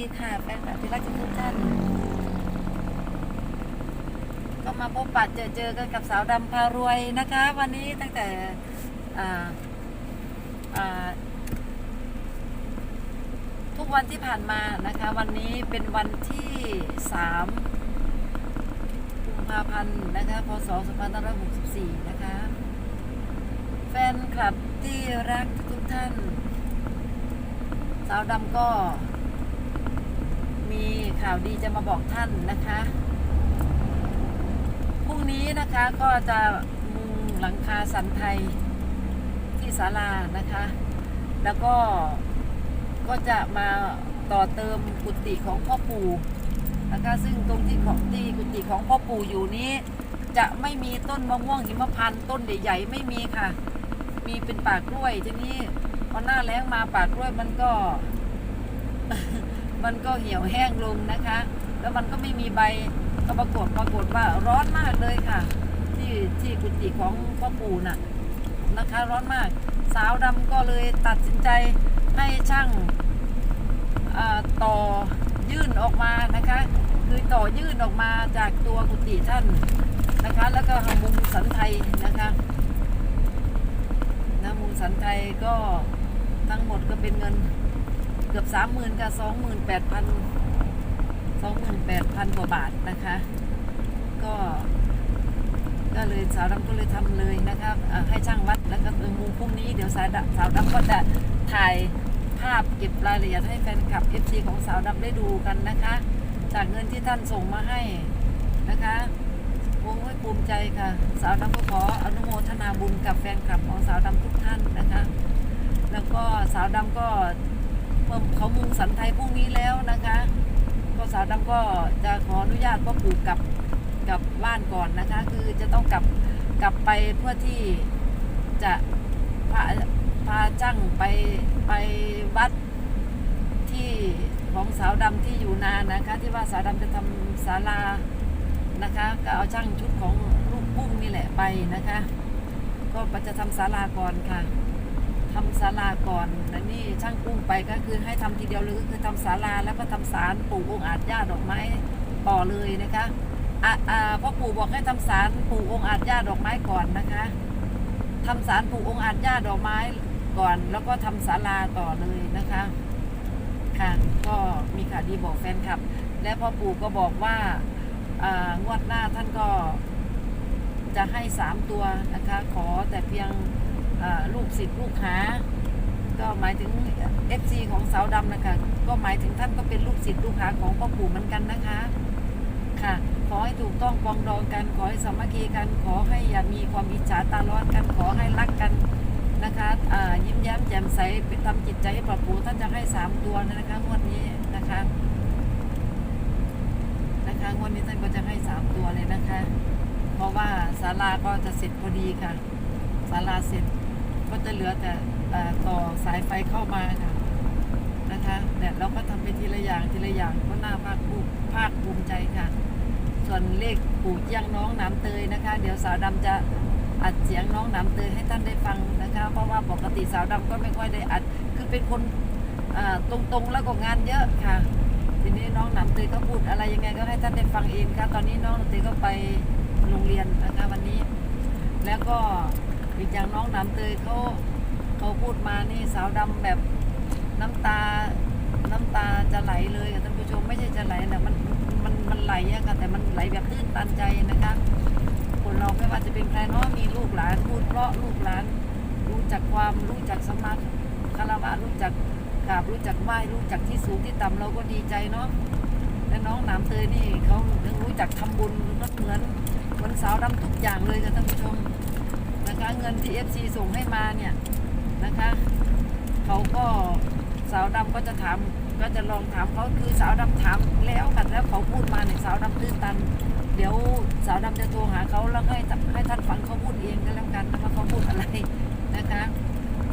ดีค่ะแฟนคลับที่รักทุกท่าน ก็มาพบปะเจอเจอกันกับสาวดำพารวยนะคะ วันนี้ตั้งแต่ทุกวันที่ผ่านมานะคะ วันนี้เป็นวันที่3กุมภาพันธ์นะคะ พศ 2564 นะคะ แฟนคลับที่รักทุกท่าน สาวดำก็ มีข่าวดีจะมาบอกท่านนะคะพรุ่งนี้นะคะก็จะมุงหลังคาสันไทยที่ศาลานะคะ แล้วก็ก็จะมาต่อเติมกุฏิของพ่อปู่นะคะซึ่งตรงที่ของที่กุฏิของพ่อปู่อยู่นี้จะไม่มีต้นมะม่วงหิมพานต์ต้นใหญ่ๆไม่มีค่ะ มีเป็นป่ากล้วยทีนี้พอหน้าแล้งมาป่ากล้วยมันก็ มันก็เหี่ยวแห้งลงนะคะ แล้วมันก็ไม่มีใบก็ปรากฏปรากฏว่าร้อนมากเลยค่ะ ที่ที่กุฏิของพ่อปู่น่ะนะคะ ร้อนมาก สาวดำก็เลยตัดสินใจให้ช่างาต่อยื่นออกมานะคะ คือต่อยื่นออกมาจากตัวกุฏิท่านนะคะ แล้วก็มุมสันไทยนะคะนะมุมสันไทยก็ทั้งหมดก็เป็นเงิน เกือบสามหมื่นกับสองหมื่นแปดพันสองหมื่นแปดพันกว่าบาทนะคะ ก็ก็เลยสาวดำก็เลยทำเลยนะครับให้ช่างวัดแล้วก็มุมพรุ่งนี้เดี๋ยวสาวดำสาวดำก็จะถ่ายภาพเก็บรายละเอียดให้แฟนคลับเอฟซีของสาวดำได้ดูกันนะคะ จากเงินที่ท่านส่งมาให้นะคะโอ้ภูมิใจค่ะ สาวดำก็ขออนุโมทนาบุญกับแฟนคลับของสาวดำทุกท่านนะคะ แล้วก็สาวดำก็ เมื่อเขามุงสันไทยพรุ่งนี้แล้วนะคะก็สาวดำก็จะขออนุญาตพ่อปู่กลับกลับบ้านก่อนนะคะ คือจะต้องกลับกลับไปเพื่อที่จะพาพาจ้างไปไปวัดที่ของสาวดำที่อยู่นานนะคะ ที่ว่าสาวดำจะทำศาลานะคะ ก็เอาช่างชุดของลูกปุ้งนี่แหละไปนะคะ ก็จะทำศาลาก่อนค่ะ ทำศาลาก่อนและนี่ช่างกุ้งไปก็คือให้ทำทีเดียวเลยก็คือทำศาลาแล้วก็ทำศาลปลูกองค์อาจญาดอกไม้ต่อเลยนะคะอะอ่าพ่อปู่บอกให้ทำศาลปลูกองค์อาจญาดอกไม้ก่อนนะคะทำศาลปลูกองค์อาจญาดอกไม้ก่อน แล้วก็ทำศาลาต่อเลยนะคะค่ะก็มีข่าวดีบอกแฟนคลับ และพ่อปู่ก็บอกว่าอ่างวดหน้าท่านก็จะให้สามตัวนะคะ ขอแต่เพียง ลูกศิษย์ลูกหาก็หมายถึง FC ของสาวดำนะคะก็หมายถึงท่านก็เป็นลูกศิษย์ลูกหาของพ่อปู่เหมือนกันนะคะ ค่ะ ขอให้ถูกต้องปองดองกันขอให้สามัคคีกันขอให้อย่ามีความอิจฉาตาร้อนกันขอให้รักกันนะคะยิ้มแย้มแจ่มใสทำจิตใจให้ปรับปรุงท่านจะให้สามตัวนะคะงวดนี้นะคะนะคะงวดนี้ท่านก็จะให้สามตัวเลยนะคะ เพราะว่าศาลาก็จะเสร็จพอดีค่ะศาลาเสร็จ ก็จะเหลือแต่ต่อสายไฟเข้ามาค่ะนะคะเนี่ยเราก็ทำไปทีละอย่างทีละอย่างก็น่าภาคภูมิภาคภูมิใจค่ะ ส่วนเลขปู่เจียงน้องน้ำเตยนะคะ เดี๋ยวสาวดำจะอัดเสียงน้องน้ำเตยให้ท่านได้ฟังนะคะ เพราะว่าปกติสาวดำก็ไม่ค่อยได้อัด คือเป็นคนตรงๆแล้วก็งานเยอะค่ะ ทีนี้น้องน้ำเตยก็พูดอะไรยังไงก็ให้ท่านได้ฟังเองค่ะ ตอนนี้น้องน้ำเตยก็ไปโรงเรียนนะคะวันนี้ แล้วก็ อีกอย่างน้องน้ำเตยเขาเขาพูดมานี่สาวดำแบบน้ำตา น้ำตาจะไหลเลยค่ะท่านผู้ชมไม่ใช่จะไหลนะมันมันมันไหลอะค่ะแต่มันไหลแบบตื้นตันใจนะคะคนเราไม่ว่าจะเป็นใครเนาะมีลูกหลานพูดเพราะลูกหลาน รู้จักความรู้จักสมัครคารวะรู้จักกราบรู้จักไหว้รู้จักที่สูงที่ต่ำเราก็ดีใจเนาะและน้องหนามเตยนี่เขายังรู้จักทำบุญก็เหมือนเหมือนสาวดำทุกอย่างเลยค่ะท่านผู้ชม นะคะเงินที่ FC ส่งให้มาเนี่ยนะคะเขาก็สาวดำก็จะถามก็จะลองถามเขาคือสาวดำถามแล้วกันแล้วเขาพูดมาเนี่ยสาวดำตื้นตัน เดี๋ยวสาวดำจะโทรหาเขาแล้วให้ให้ท่านฟังเขาพูดเองก็แล้วกันว่าเขาพูดอะไรนะคะ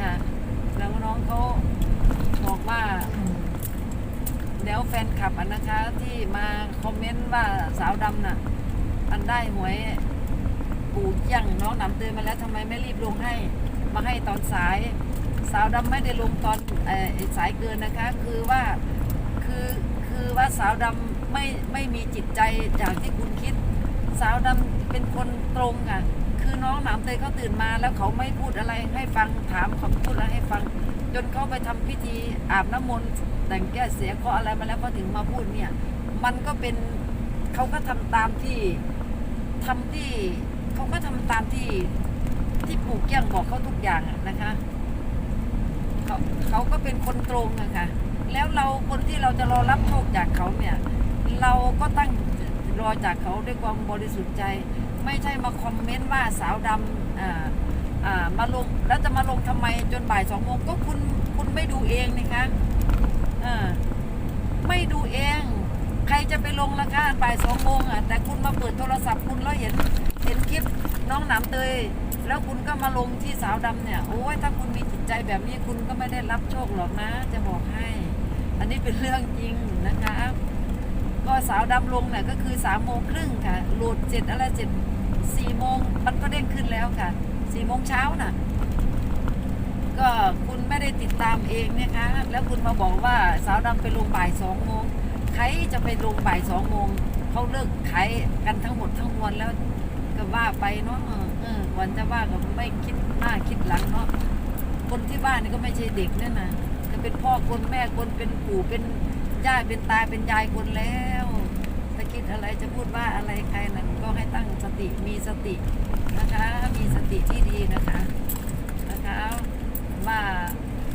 ค่ะแล้วน้องเขาบอกว่าเดี๋ยวแฟนคลับอันนะคะที่มาคอมเมนต์ว่าสาวดำน่ะ อันได้หวย ปู่เยี่ยงน้องหนำเตือนมาแล้วทำไมไม่รีบลงให้ มาให้ตอนสาย สาวดำไม่ได้ลงตอนออสายเกินนะคะ คือว่าคือคือว่าสาวดำไม่ไม่มีจิตใจอย่างที่คุณคิด สาวดำเป็นคนตรงอะ คือน้องหนามเตยเขาตื่นมาแล้วเขาไม่พูดอะไรให้ฟังถามเขาพูดอะไรให้ฟัง จนเขาไปทำพิธีอาบน้ำมนต์แต่งแก้เสียเคราะอะไรมาแล้วเขาถึงมาพูดเนี่ย มันก็เป็นเขาก็ทำตามที่ทำที่ เขาก็ทำตามที่ที่ปู่เกี้ยงบอกเขาทุกอย่างนะคะเขาเขาก็เป็นคนตรงอะคะแล้วเราคนที่เราจะรอรับโชคจากเขาเนี่ย เราก็ตั้งรอจากเขาด้วยความบริสุทธิ์ใจ ไม่ใช่มาคอมเมนต์ว่าสาวดำอ่าอ่ามาลงแล้วจะมาลงทำไมจนบ่ายสองโมงก็คุณคุณไม่ดูเองนี่คะอ่าไม่ดูเอง ใครจะไปลงราคาบ่ายสองโมงอะแต่คุณมาเปิดโทรศัพท์คุณแล้วเห็น เห็นคลิปน้องหนามเตย แล้วคุณก็มาลงที่สาวดำเนี่ย โอ้ยถ้าคุณมีจิตใจแบบนี้คุณก็ไม่ได้รับโชคหรอกนะ จะบอกให้ อันนี้เป็นเรื่องจริงนะคะ ก็สาวดำลงเนี่ยก็คือสามโมงครึ่งค่ะโหลดเสร็จอะไรเสร็จสี่โมงมันก็เด้งขึ้นแล้วค่ะสี่โมงเช้าน่ะ ก็คุณไม่ได้ติดตามเองนะคะ แล้วคุณมาบอกว่าสาวดำไปลงบ่ายสองโมงใครจะไปลงบ่ายสองโมงเขาเลิกขายกันทั้งหมดทั้งมวลแล้ว ก็ว่าไปเนาะเออเออวันจะว่าก็ไม่คิดหน้าคิดหลังเนาะคนที่บ้านนี่ก็ไม่ใช่เด็กนั่นนะก็เป็นพ่อคนแม่คนเป็นปู่เป็นย่าเป็นตาเป็นยายคนแล้วถ้าคิดอะไรจะพูดว่าอะไรใครนั้นก็ให้ตั้งสติมีสตินะคะ มีสติที่ดีนะคะนะคะว่า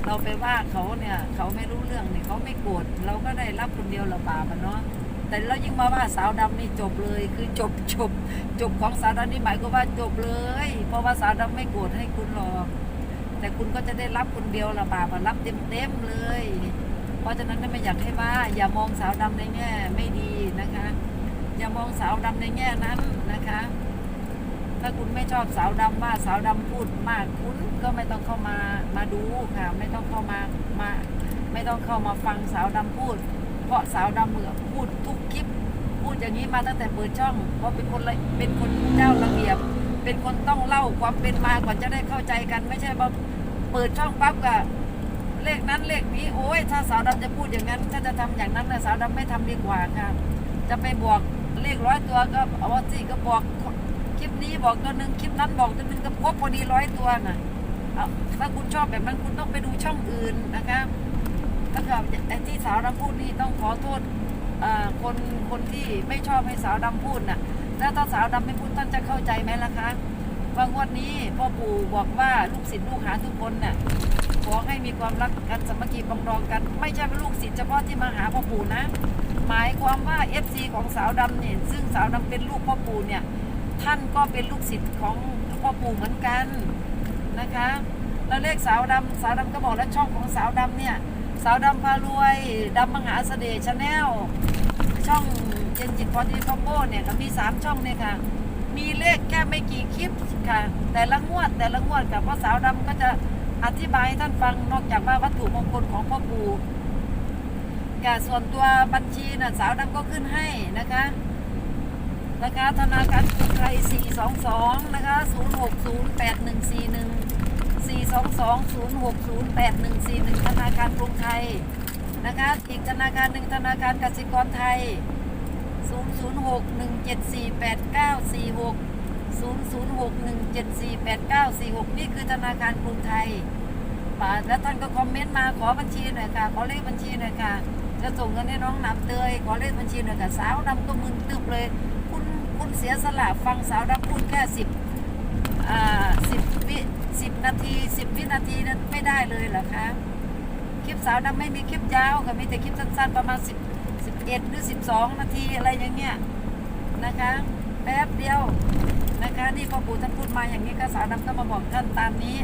เราไปว่าเขาเนี่ย เขาไม่รู้เรื่องเนี่ยเขาไม่โกรธเราก็ได้รับคนเดียวละบาปอะเนาะ แต่เรายิ่งมาว่าสาวดำนี่จบเลย คือจบจบจบของสาวดำนี่หมายก็ว่าจบเลย เพราะว่าสาวดำไม่โกรธให้คุณหรอกแต่คุณก็จะได้รับคนเดียวละบาปรับเต็มเต็มเลย เพราะฉะนั้นไม่อยากให้ว่า อย่ามองสาวดำในแง่ไม่ดีนะคะ อย่ามองสาวดำในแง่นั้นนะคะ ถ้าคุณไม่ชอบสาวดำว่าสาวดำพูดมากคุณก็ไม่ต้องเข้ามามาดูค่ะ ไม่ต้องเข้ามามา ไม่ต้องเข้ามาฟังสาวดำพูด พราะสาวดำเหมือพูดทุกคลิป พูดอย่างนี้มาตั้งแต่เปิดช่อง เพราะเป็นคนละเป็นคนเจ้าระเบียบ เป็นคนต้องเล่าความเป็นมาก่อนจะได้เข้าใจกัน ไม่ใช่ว่าเปิดช่องปั๊บก็เลขนั้นเลขนี้โอ้ยถ้าสาวดำจะพูดอย่างนั้นถ้าจะทำอย่างนั้นนะสาวดำไม่ทำดีกว่าค่ะจะไปบวกเลขร้อยตัวก็เอาว่าสิก็บอกคลิปนี้บอกตัวหนึ่งคลิปนั้นบอกตัวหนึ่งก็ครบพอดีร้อยตัวน่ะถ้าคุณชอบแบบนั้นคุณต้องไปดูช่องอื่นนะคะ แล้วก็ไอ้ที่สาวดำพูดนี่ต้องขอโทษคนคนที่ไม่ชอบให้สาวดำพูดน่ะแล้วถ้าสาวดำไม่พูดท่านจะเข้าใจไหมล่ะคะว่างวดนี้พ่อปู่บอกว่าลูกศิษย์ลูกหาทุกคนน่ะขอให้มีความรักกันสมัคคีปองดองกัน ไม่ใช่เป็นลูกศิษย์เฉพาะที่มาหาพ่อปู่นะ หมายความว่า FC ของสาวดำเนี่ยซึ่งสาวดำเป็นลูกพ่อปู่เนี่ยท่านก็เป็นลูกศิษย์ของพ่อปู่เหมือนกันนะคะ แล้วเลขสาวดำสาวดำก็บอกแล้วช่องของสาวดำเนี่ย สาวดำพารวยดำมหาเสน่ห์ชาแนลช่องเจนจิตพอดีคอมโบเนี่ยก็มีสามช่องเนี่ยค่ะ มีเลขแค่ไม่กี่คลิปค่ะ แต่ละงวดแต่ละงวดกับพราะสาวดำก็จะอธิบายให้ท่านฟังนอกจากว่าวัตถุมงคลของพ่อปู่กับส่วนตัวบัญชีน่ะสาวดำก็ขึ้นให้นะคะนะคะธนาคารกรุงไทย422 นะคะ 4220608141ธนาคารกรุงไทยนะคะอีกธนาคารหนึ่งธนาคารกสิกรไทย006-174-8946 006-174-8946นี่คือธนาคารกรุงไทยป่าแล้วท่านก็คอมเมนต์มาขอบัญชีหน่อยค่ะ ขอเลขบัญชีหน่อยค่ะ จะส่งเงินให้น้องน้ำเตยขอเลขบัญชีหน่อยค่ะสาวดำก็มึนตึบเลย คุณคุณเสียสละฟังสาวดำพูดแค่สิบอ่าสิบวิ สิบนาทีสิบวินาทีนั้นไม่ได้เลยเหรอคะคลิปสาวดำไม่มีคลิปยาวค่ะมีแต่คลิปสั้นๆประมาณสิบสิบเอ็ดหรือสิบสองนาทีอะไรอย่างเงี้ยนะคะแป๊บเดียวนะคะนี่พ่อปู่ท่านพูดมาอย่างนี้ก็สาวดำก็มาบอกท่านตามนี้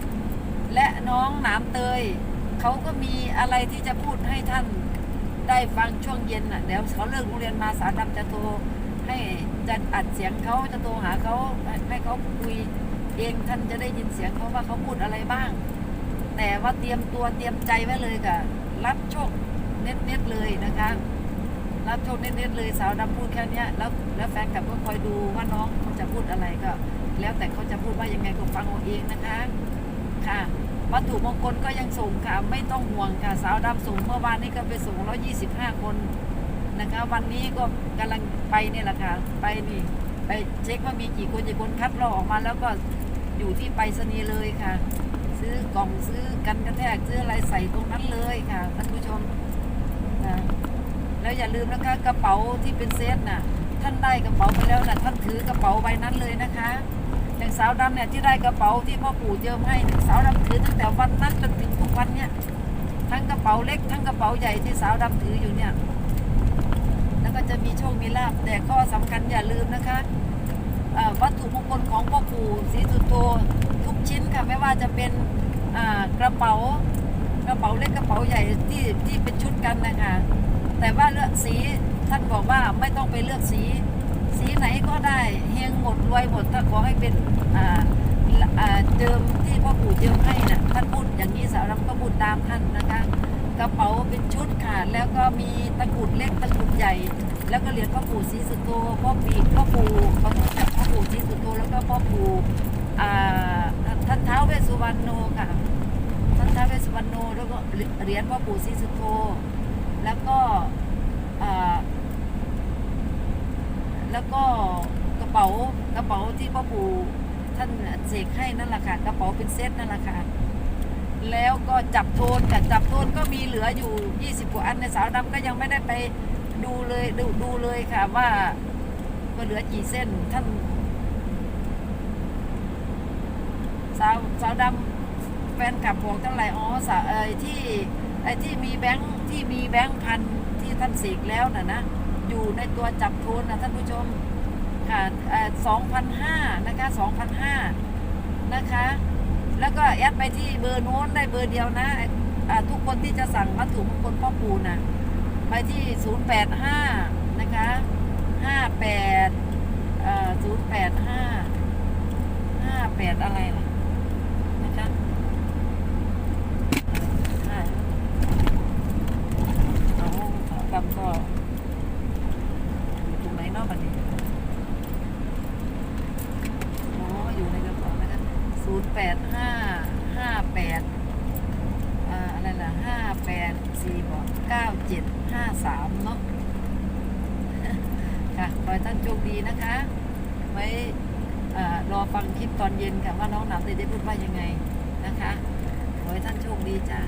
และน้องหนามเตยเขาก็มีอะไรที่จะพูดให้ท่านได้ฟังช่วงเย็นน่ะเดี๋ยวเขาเลิกโรงเรียนมาสาวดำจะโทรให้จะอัดเสียงเขาจะโทรหาเขาให้เขาคุย เองท่านจะได้ยินเสียงเขาว่าเขาพูดอะไรบ้าง แต่ว่าเตรียมตัวเตรียมใจไว้เลยค่ะ รับโชคเน็ตๆเลยนะคะ รับโชคเน็ตๆเลยสาวดำพูดแค่นี้แล้วแล้วแฟนกลับก็คอยดูว่าน้องเขาจะพูดอะไรก็ แล้วแต่เขาจะพูดว่ายังไงก็ฟังเอาเองนะคะค่ะวัตถุมงคลก็ยังส่งค่ะ ไม่ต้องห่วงค่ะสาวดำส่งเมื่อวานนี้ก็ไปส่ง125คนนะคะวันนี้ก็กำลังไปเนี่ยแหละค่ะ ไปนี่ ไปเช็คว่ามีกี่คนกี่คนคัดลอกออกมาแล้วก็ อยู่ที่ไปรษณีย์เลยค่ะ ซื้อกล่องซื้อกันกระแทกซื้ออะไรใส่ตรงนั้นเลยค่ะท่านผู้ชมนะแล้วอย่าลืมนะคะกระเป๋าที่เป็นเซตน่ะ ท่านได้กระเป๋าไปแล้วน่ะท่านถือกระเป๋าใบนั้นเลยนะคะอย่างสาวดำเนี่ยที่ได้กระเป๋าที่พ่อปู่เจิมให้สาวดำถือตั้งแต่วันนั้นจนถึงทุกวันเนี่ยทั้งกระเป๋าเล็กทั้งกระเป๋าใหญ่ที่สาวดำถืออยู่เนี่ย แล้วก็จะมีโชคมีลาบแต่ข้อสำคัญอย่าลืมนะคะ วัตถุมงคลของพ่อปู่ศรีสุโธทุกชิ้นค่ะไม่ว่าจะเป็นกระเป๋ากระเป๋าเล็กกระเป๋าใหญ่ที่ที่เป็นชุดกันนะคะแต่ว่าเลือกสีท่านบอกว่าไม่ต้องไปเลือกสี สีไหนก็ได้เฮงหมดรวยหมดถ้าขอให้เป็นเจิมที่พ่อปู่เจิมให้นะท่านพูดอย่างนี้สาวรำก็พูดตามท่านนะคะกระเป๋าเป็นชุดค่ะแล้วก็มีตะกรุดเล็กตะกรุดใหญ่ แล้วก็เหรียญพ่อปู่ศรีสุโธพ่อปีพ่อปู่พ่อพ่อ ปู่ศรีสุโธแล้วก็พ่อปู่ท่านเท้าเวสุวรรณโนค่ะท่านเท้าเวสุวรรณโนแล้วก็เหรียญพ่อปู่ศรีสุโธแล้วก็แล้วก็กระเป๋ากระเป๋าที่พ่อปู่ท่านเสกให้นั่นแหละค่ะกระเป๋าเป็นเซตนั่นแหละค่ะแล้วก็จับโทนกับจับโทนก็มีเหลืออยู่ 20กว่าอันในสาวดำก็ยังไม่ได้ไปดูเลยดูดูเลยค่ะว่าว่าเหลือกี่เส้นท่านสาวสาวดำแฟนกลับบอกเท่าไหร่อ๋อสาวไอ้ที่ไอ้ที่มีแบงค์ที่มีแบงค์พันที่ท่านเสกแล้วน่ะนะอยู่ในตัวจับโทนนะท่านผู้ชมค่ะสองพันห้านะคะสองพันห้านะคะ แล้วก็แอดไปที่เบอร์โน้นได้เบอร์เดียวนะอ่าทุกคนที่จะสั่งวัตถุมงคลพ่อปู่นะไปที่ 085 นะคะ 58เอ่อ085 58 อะไรล่ะนะคะห้าเอากำก็อยู่ตรงไหนเนอกบันนี้ อ๋อ อยู่ในกระเป๋านะคะศูนย์แปดห้าห้าแปดอ่าอะไรล่ะห้าแปดสี่บอกเก้าเจ็ดห้าสามเนาะ ค่ะขอให้ท่าน โชคดีนะคะ ไว้อ่ารอฟังคลิปตอนเย็นค่ะว่าน้องหนามได้ได้พูดว่ายังไงนะคะ ขอให้ท่านโชคดีจ้า